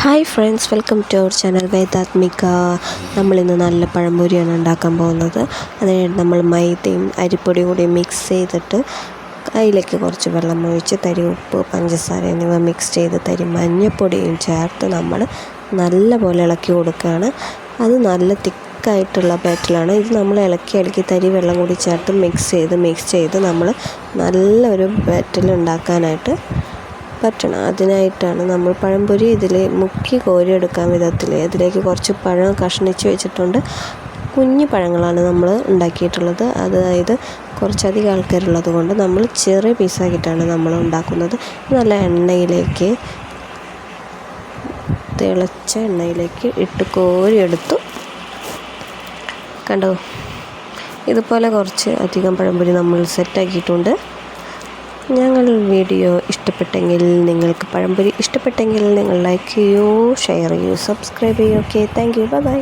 Hi friends welcome to our channel Vedatmika നമ്മളിന്ന് നല്ല പഴംപൊരിയാണ് ഉണ്ടാക്കാൻ പോകുന്നത്. അതിനായിട്ട് നമ്മൾ മൈദയും അരിപ്പൊടിയും കൂടി മിക്സ് ചെയ്തിട്ട് അതിലേക്ക് കുറച്ച് വെള്ളം ഒഴിച്ച് തരി ഉപ്പ് പഞ്ചസാര എന്നിവ മിക്സ് ചെയ്ത് തരി മഞ്ഞപ്പൊടിയും ചേർത്ത് നമ്മൾ നല്ലപോലെ ഇളക്കി കൊടുക്കുകയാണ്. അത് നല്ല തിക്കായിട്ടുള്ള ബാറ്റിലാണ് ഇത് നമ്മൾ ഇളക്കി ഇളക്കി തരി വെള്ളം കൂടി ചേർത്ത് മിക്സ് ചെയ്ത് മിക്സ് ചെയ്ത് നമ്മൾ നല്ലൊരു ബാറ്റിൽ ഉണ്ടാക്കാനായിട്ട് പറ്റണം. അതിനായിട്ടാണ് നമ്മൾ പഴംപൊരി ഇതിൽ മുക്കി കോരിയെടുക്കാൻ വിധത്തിൽ. അതിലേക്ക് കുറച്ച് പഴം കഷ്ണിച്ച് വെച്ചിട്ടുണ്ട്. കുഞ്ഞു പഴങ്ങളാണ് നമ്മൾ ഉണ്ടാക്കിയിട്ടുള്ളത്. അതായത് കുറച്ചധികം ആൾക്കാരുള്ളത് കൊണ്ട് നമ്മൾ ചെറിയ പീസാക്കിയിട്ടാണ് നമ്മൾ ഉണ്ടാക്കുന്നത്. നല്ല എണ്ണയിലേക്ക് തിളച്ച എണ്ണയിലേക്ക് ഇട്ട് കോരിയെടുത്തു കണ്ടോ? ഇതുപോലെ കുറച്ച് അധികം പഴംപൊരി നമ്മൾ സെറ്റാക്കിയിട്ടുണ്ട്. ഞങ്ങൾ വീഡിയോ ഇഷ്ടപ്പെട്ടെങ്കിൽ നിങ്ങൾക്ക് പഴംപൊരി ഇഷ്ടപ്പെട്ടെങ്കിൽ നിങ്ങൾ ലൈക്ക് ചെയ്യൂ ഷെയർ ചെയ്യൂ സബ്സ്ക്രൈബ് ചെയ്യൂ. Okay thank you by